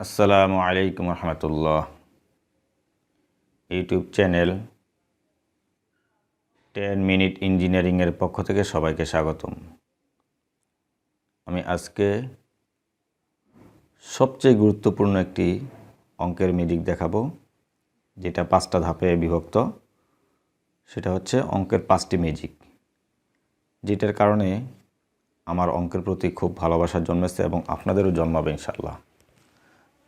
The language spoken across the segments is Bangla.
আসসালামু আলাইকুম রহমতুল্লাহ। ইউটিউব চ্যানেল টেন মিনিট ইঞ্জিনিয়ারিংয়ের পক্ষ থেকে সবাইকে স্বাগতম। আমি আজকে সবচেয়ে গুরুত্বপূর্ণ একটি অঙ্কের মিডিক দেখাবো, যেটা পাঁচটা ধাপে বিভক্ত। সেটা হচ্ছে অঙ্কের পাঁচটি ম্যাজিক যেটার কারণে আমার অঙ্কের প্রতি খুব ভালোবাসা জন্মেছে এবং আপনাদেরও জন্মাবে ইনশাল্লাহ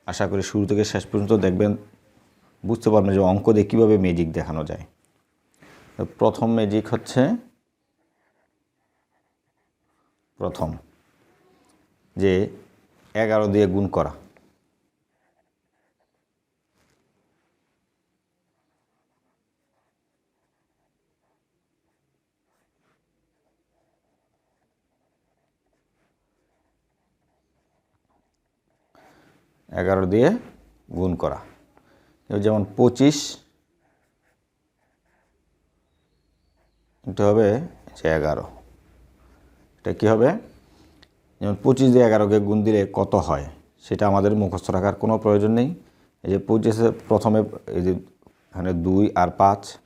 আশা করি শুরু থেকে শেষ পর্যন্ত দেখবেন, বুঝতে পারবেন যে অঙ্ক দিয়ে কীভাবে ম্যাজিক দেখানো যায়। প্রথম ম্যাজিক হচ্ছে, প্রথম, যে এগারো দিয়ে গুণ করা। এগারো দিয়ে গুণ করা। যেমন পঁচিশ এটা হবে যে এগারো। এটা কী হবে? যেমন পঁচিশ দিয়ে এগারোকে গুণ দিলে কত হয়? সেটা আমাদের মুখস্থ রাখার কোনো প্রয়োজন নেই। এই যে পঁচিশে প্রথমে এই যে এখানে দুই আর পাঁচ,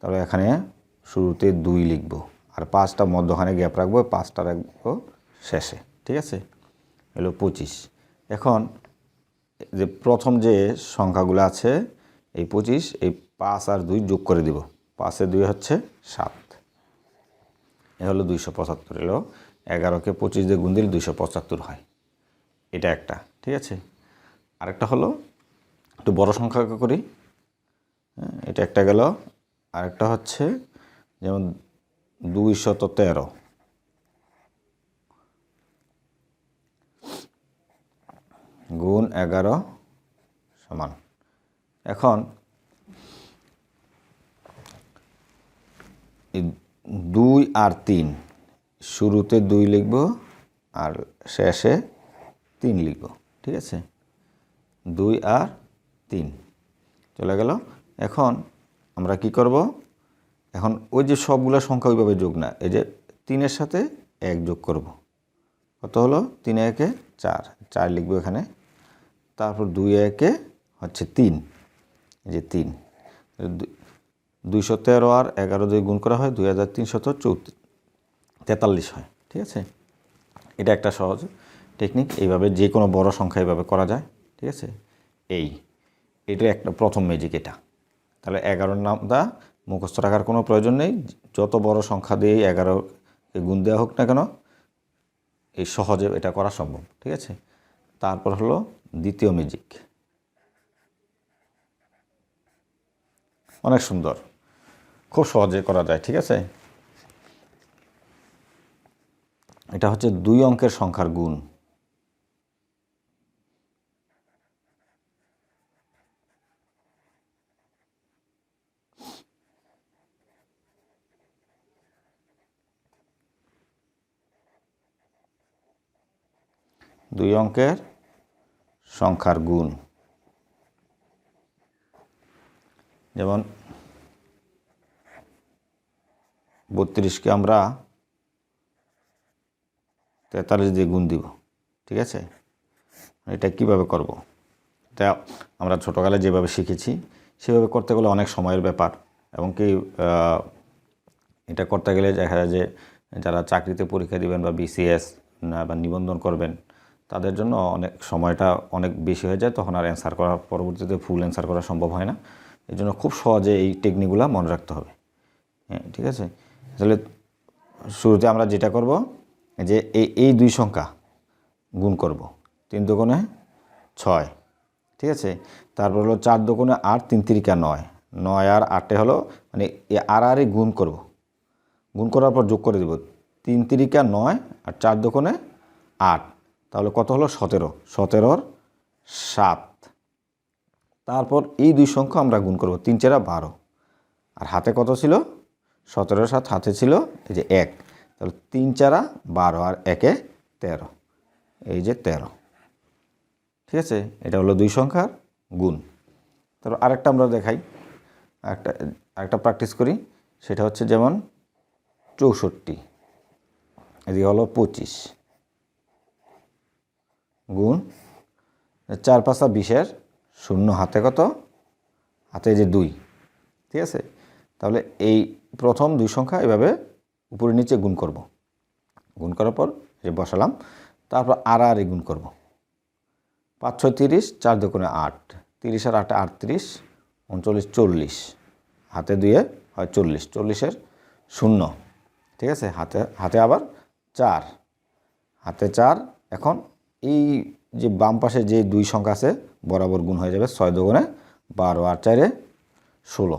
তাহলে এখানে শুরুতে দুই লিখব। আর পাঁচটা মধ্যখানে গ্যাপ রাখব, পাঁচটা রাখব শেষে। ঠিক আছে? এলো পঁচিশ। এখন যে প্রথম যে সংখ্যাগুলো আছে এই পঁচিশ এই পাঁচ আর দুই যোগ করে দিব। পাঁচে দুই হচ্ছে সাত। এ হলো দুইশো পঁচাত্তর এলো এগারোকে পঁচিশ দিয়ে গুণ দিলে দুইশো পঁচাত্তর হয়। এটা একটা ঠিক আছে? আরেকটা হলো একটু বড় সংখ্যা করি। হ্যাঁ, এটা একটা গেল। আরেকটা হচ্ছে যেমন দুইশত তেরো। গুণ এগারো সমান। এখন দুই আর তিন, শুরুতে দুই লিখব আর শেষে তিন লিখব, ঠিক আছে? দুই আর তিন, চলে গেল। এখন আমরা কি করব? এখন ওই যে সবগুলো সংখ্যা ওইভাবে যোগ না, এই যে তিনের সাথে এক যোগ করব। কত হলো? তিন একে চার চার লিখব এখানে। তারপর দুই একে হচ্ছে তিন। যে তিন। দুইশো তেরো আর এগারো দুই গুণ করা হয়, দুই হাজার তিনশত চৌত্রিশ তেতাল্লিশ হয়, ঠিক আছে? এটা একটা সহজ টেকনিক এইভাবে যে কোনো বড় সংখ্যা এইভাবে করা যায়, ঠিক আছে? এই এটা একটা প্রথম ম্যাজিক এটা। তাহলে এগারোর নামটা মুখস্থ রাখার কোনো প্রয়োজন নেই, যত বড় সংখ্যা দিয়ে এগারো গুণ দেওয়া হোক না কেন, এই সহজে এটা করা সম্ভব, ঠিক আছে? তারপর হলো দ্বিতীয় ম্যাজিক। অনেক সুন্দর। খুব সহজে করা যায়, ঠিক আছে? এটা হচ্ছে দুই অঙ্কের সংখ্যার গুণ। দুই অঙ্কের সংখ্যার গুণ যেমন বত্রিশকে আমরা তেতাল্লিশ দিয়ে গুণ দিব, ঠিক আছে এটা কীভাবে করব। এটা আমরা ছোটোকালে যেভাবে শিখেছি, সেভাবে করতে গেলে অনেক সময়ের ব্যাপার এবং কি এটা করতে গেলে দেখা যায় যে যারা চাকরিতে পরীক্ষা দিবেন বা বিসিএস বা নিবন্ধন করবেন তাদের জন্য অনেক সময়টা অনেক বেশি হয়ে যায়, তখন আর অ্যান্সার করা পরবর্তীতে ফুল অ্যান্সার করা সম্ভব হয় না। এই জন্য খুব সহজে এই টেকনিকগুলো মনে রাখতে হবে। হ্যাঁ ঠিক আছে? তাহলে শুরুতে আমরা যেটা করব যে এই এই দুই সংখ্যা গুণ করব। তিন দোকানে ছয়, ঠিক আছে? তারপর হলো চার দোকানে আট, তিন তিরিকা নয়। নয় আর আটে হলো মানে আর আরই গুণ করব। গুণ করার পর যোগ করে দেব। তিন তিরিকা নয় আর চার দোকানে আট। তাহলে কত হলো? সতেরো। সতেরোর সাত। তারপর এই দুই সংখ্যা আমরা গুণ করব। তিন চারা বারো। আর হাতে কত ছিল? সতেরো সাত হাতে ছিল এই যে এক। তাহলে তিন চারা বারো আর একে তেরো। এই যে তেরো। ঠিক আছে? এটা হলো দুই সংখ্যার গুণ। তারপর আরেকটা আমরা দেখাই। একটা, আরেকটা প্র্যাকটিস করি। সেটা হচ্ছে যেমন চৌষট্টি। এদিকে হলো পঁচিশ। গুণ, চার পাঁচটা বিশের শূন্য হাতে কত? হাতে যে দুই, ঠিক আছে? তাহলে এই প্রথম দুই সংখ্যা এভাবে উপরে নিচে গুণ করব। গুণ করার পর যে বসালাম, তারপর আর আর গুণ করব। পাঁচ, ছয়, তিরিশ, চার দুগুণে আট, তিরিশ আর আটে আটত্রিশ, উনচল্লিশ, চল্লিশ, হাতে দুয়ে হয় চল্লিশ, চল্লিশের শূন্য, ঠিক আছে? হাতে হাতে আবার চার, হাতে চার, এখন এই যে বাম পাশে যে দুই সংখ্যা আছে, বরাবর গুণ হয়ে যাবে ছয় দুগুণে বারো আর চারে ষোলো।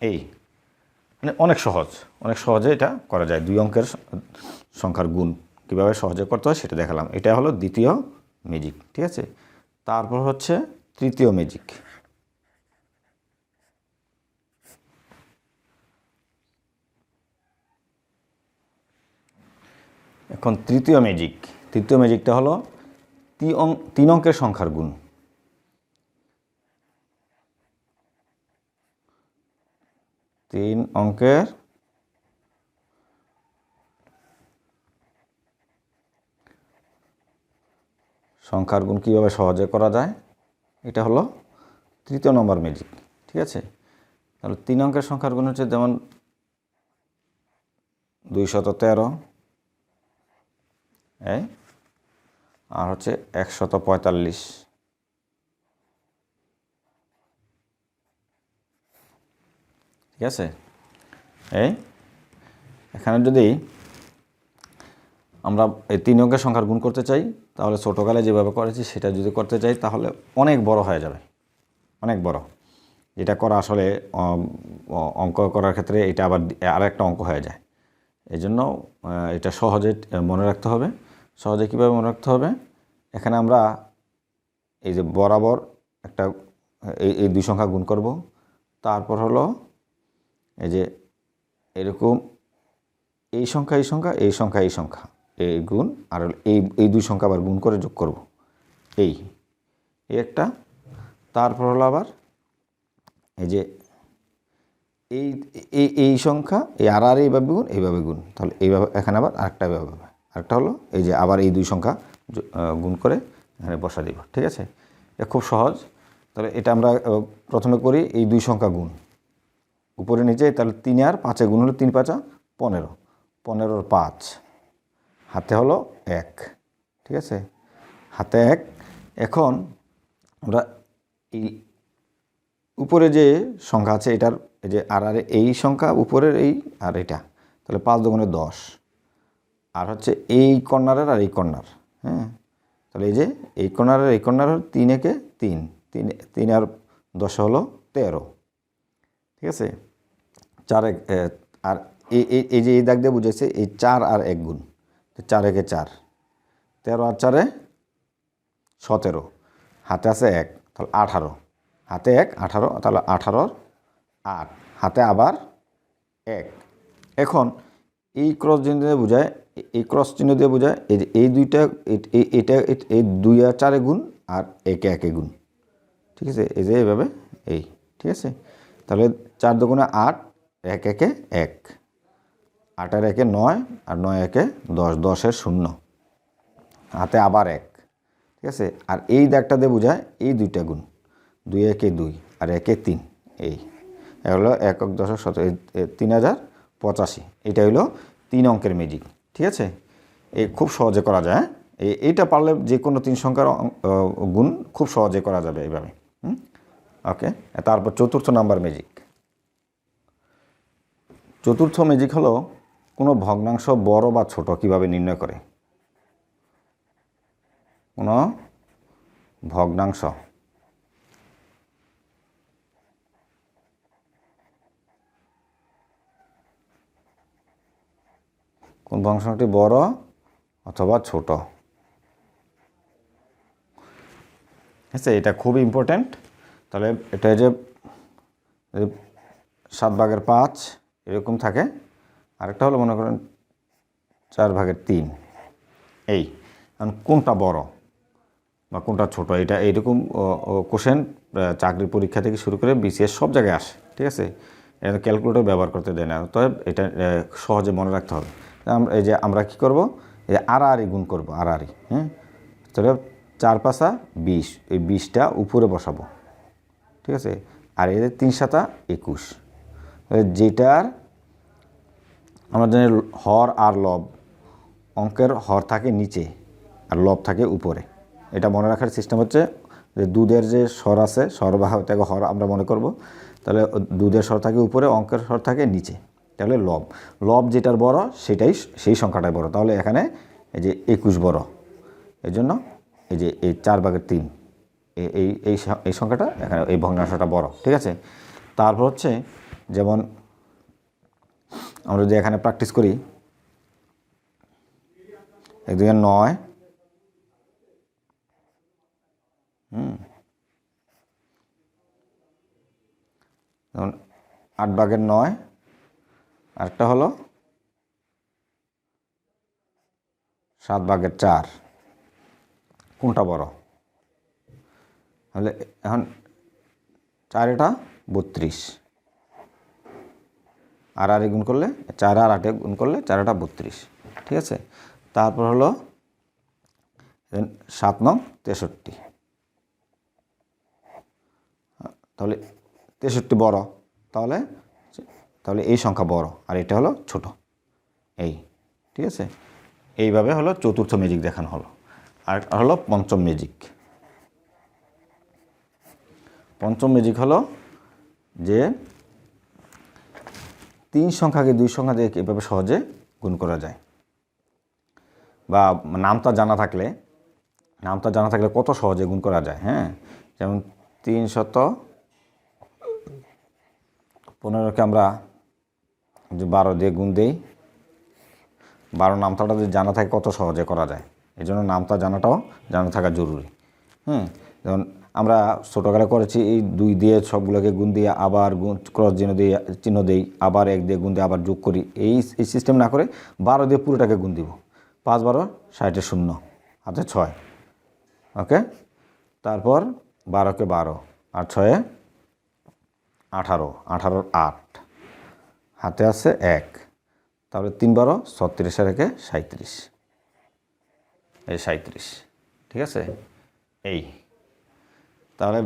এই মানে অনেক সহজ, অনেক সহজে এটা করা যায়। দুই অঙ্কের সংখ্যার গুণ কীভাবে সহজে করতে হয় সেটা দেখালাম। এটা হলো দ্বিতীয় ম্যাজিক ঠিক আছে? তারপর হচ্ছে তৃতীয় ম্যাজিক এখন তৃতীয় ম্যাজিক তৃতীয় ম্যাজিকটা হলো তিন অঙ্কের সংখ্যার গুণ। তিন অঙ্কের সংখ্যার গুণ কীভাবে সহজে করা যায়? এটা হলো তৃতীয় নম্বর ম্যাজিক ঠিক আছে? তাহলে তিন অঙ্কের সংখ্যার গুণ হচ্ছে যেমন দুইশত তেরো এই, আর হচ্ছে একশত পঁয়তাল্লিশ। ঠিক আছে? এই, এখানে যদি আমরা এই তিন অঙ্কের সংখ্যার গুণ করতে চাই, তাহলে ছোটোকালে যেভাবে করেছি, সেটা যদি করতে চাই, তাহলে অনেক বড় হয়ে যাবে। অনেক বড়। এটা করা আসলে অঙ্ক করার ক্ষেত্রে এটা আবার আর একটা অঙ্ক হয়ে যায়। এই জন্য এটা সহজে মনে রাখতে হবে। সহজে কীভাবে মনে রাখতে হবে? এখানে আমরা এই যে বরাবর একটা, এই এই দুই সংখ্যা গুণ করব। তারপর হলো এই যে এরকম এই সংখ্যা এই সংখ্যা এই সংখ্যা এই সংখ্যা এই গুণ, আর এই এই দুই সংখ্যা আবার গুণ করে যোগ করব। এই এই একটা। তারপর হলো আবার এই যে এই এই এই সংখ্যা, এই আর আর এইভাবে গুণ এইভাবে গুণ। তাহলে এইভাবে, এখানে আবার আরেকটা এইভাবে আরেকটা হলো এই যে আবার এই দুই সংখ্যা গুণ করে এখানে বসা দিব, ঠিক আছে? এটা খুব সহজ। তাহলে এটা আমরা প্রথমে করি এই দুই সংখ্যা গুণ। উপরে নিচে তাহলে তিন আর পাঁচে গুণ হলো তিন পাঁচা পনেরো। পনেরোর পাঁচ। হাতে হলো এক, ঠিক আছে? হাতে এক। এখন আমরা এই উপরে যে সংখ্যা আছে এটার, এই যে আর আর এই সংখ্যা, উপরের এই আর এটা। তাহলে পাঁচ দুগুণে দশ। আর হচ্ছে এই কর্নারের আর এই কর্নার হ্যাঁ? তাহলে এই যে এই কর্নারের এই কর্নার হলো তিন একে তিন তিন তিন আর দশ হলো তেরো, ঠিক আছে? চার এক আর এই যে এই দাগ দিয়ে বুঝেছে এই চার আর এক গুণ চার একে চার, তেরো আর চারে সতেরো, হাতে আছে এক, তাহলে আঠারো, হাতে এক, আঠারো, তাহলে আঠারোর আট, হাতে আবার এক। এখন এই ক্রস চিহ্ন দিয়ে বোঝায়, এই ক্রস চিহ্ন দিয়ে বোঝায়, এই যে এই দুইটা এটা, এই দুই আর চারে গুণ আর একে একে গুণ। ঠিক আছে? এই যে এইভাবে, এই, ঠিক আছে? তাহলে চার দুগুণে আট, এক একে এক। আটের একে নয় আর নয় একে দশ দশের শূন্য। হাতে আবার এক। ঠিক আছে? আর এই দাগটা দিয়ে বোঝায়, এই দুইটা গুণ। দুই একে দুই আর একে তিন। এই হলো একক দশক শত তিন হাজার পঁচাশি। এটা হলো তিন অঙ্কের ম্যাজিক ঠিক আছে? এই খুব সহজে করা যায় হ্যাঁ? এইটা পারলে যে কোনো তিন সংখ্যার গুণ খুব সহজে করা যাবে এইভাবে? ওকে তারপর চতুর্থ নাম্বার ম্যাজিক চতুর্থ ম্যাজিক হলো কোনো ভগ্নাংশ বড় বা ছোট কীভাবে নির্ণয় করে? কোনো ভগ্নাংশ কোন ভগ্নাংশটি বড় অথবা ছোট? আচ্ছা এটা খুব ইম্পর্ট্যান্ট তাহলে এটা যে সাত ভাগের পাঁচ, এরকম থাকে। আরেকটা হলো মনে করেন চার ভাগের তিন। এই, এখন কোনটা বড় বা কোনটা ছোট? এটা এইরকম কোশ্চেন চাকরির পরীক্ষা থেকে শুরু করে বিসিএস সব জায়গায় আসে, ঠিক আছে? এটা ক্যালকুলেটর ব্যবহার করতে দেয় না। তবে এটা সহজে মনে রাখতে হবে। এই যে আমরা কী করব? এই আড়াআড়ি গুণ করব, আড়াআড়ি হ্যাঁ? তাহলে চার পাশা বিশ, এই বিশটা উপরে বসাবো, ঠিক আছে? আর এদের তিন সাতা একুশ যেটার আমরা জানি হর আর লব, অঙ্কের হর থাকে নিচে আর লব থাকে উপরে। এটা মনে রাখার সিস্টেম হচ্ছে যে দুধের যে স্বর আছে স্বর বা হর আমরা মনে করব। তাহলে দুধের স্বর থাকে উপরে, অঙ্কের স্বর থাকে নিচে। তাহলে লব। লব যেটার বড়, সেটাই সেই সংখ্যাটাই বড়। তাহলে এখানে এই যে একুশ বড়, এই জন্য এই যে এই চার ভাগের তিন এই এই এই সংখ্যাটা এখানে, এই ভগ্নাংশটা বড়, ঠিক আছে? তারপর হচ্ছে যেমন আমরা যদি এখানে প্র্যাকটিস করি একদিকে নয়, হুম, যেমন আট ভাগের নয় আরেকটা হলো সাত ভাগের চার। কোনটা বড়? তাহলে এখন চার এটা বত্রিশ। আর আর গুণ করলে চার আর আটে গুণ করলে চার আটা বত্রিশ। ঠিক আছে? তারপর হলো সাত নং তেষট্টি। তাহলে তেষট্টি বড়। তাহলে তাহলে এই সংখ্যা বড়, আর এটা হলো ছোট। এই, ঠিক আছে? এইভাবে হলো চতুর্থ ম্যাজিক দেখানো হলো। আর হলো পঞ্চম ম্যাজিক পঞ্চম ম্যাজিক হলো যে তিন সংখ্যাকে দুই সংখ্যা দিয়ে এভাবে সহজে গুণ করা যায়। বা নামটা জানা থাকলে নামটা জানা থাকলে কত সহজে গুণ করা যায় হ্যাঁ? যেমন তিন শত পনেরোকে আমরা যে বারো দিয়ে গুণ দেই, বারো নামতাটা যদি জানা থাকে কত সহজে করা যায়? এই জন্য নামতা জানাটাও জানা থাকা জরুরি। হুম? যেমন আমরা ছোটোকালে করেছি, এই দুই দিয়ে সবগুলোকে গুণ দিয়ে আবার গুণ ক্রস চিহ্ন দিয়ে, চিহ্ন দিই, আবার এক দিয়ে গুণ দিয়ে আবার যোগ করি। এই এই সিস্টেম না করে বারো দিয়ে পুরোটাকে গুণ দিব। পাঁচ বারো ষাটে শূন্য, হাতে ছয়। ওকে তারপর বারোকে বারো, আর ছয়ে আঠারো, আঠারোর আট। হাতে আছে এক। তাহলে তিন বারো, ছত্রিশে রেখে সাঁত্রিশ এই সাঁত্রিশ ঠিক আছে? এই। তাহলে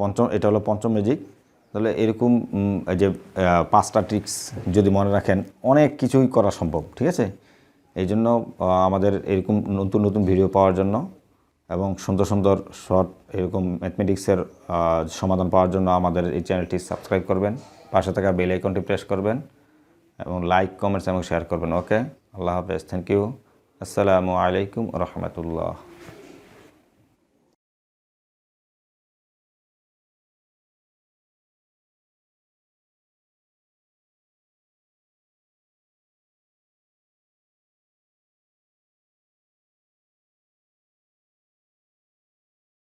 পঞ্চম, এটা হলো পঞ্চম ম্যাজিক তাহলে এরকম এই যে পাঁচটা ট্রিক্স যদি মনে রাখেন, অনেক কিছুই করা সম্ভব, ঠিক আছে? এই জন্য আমাদের এরকম নতুন নতুন ভিডিও পাওয়ার জন্য এবং সুন্দর সুন্দর শর্ট এরকম ম্যাথমেটিক্সের সমাধান পাওয়ার জন্য আমাদের এই চ্যানেলটি সাবস্ক্রাইব করবেন। পাশে থাকা বেল আইকনটি প্রেস করবেন এবং লাইক, কমেন্টস এবং শেয়ার করবেন। ওকে? আল্লাহ হাফেজ। থ্যাংক ইউ আসসালামু আলাইকুম রহমতুল্লাহ।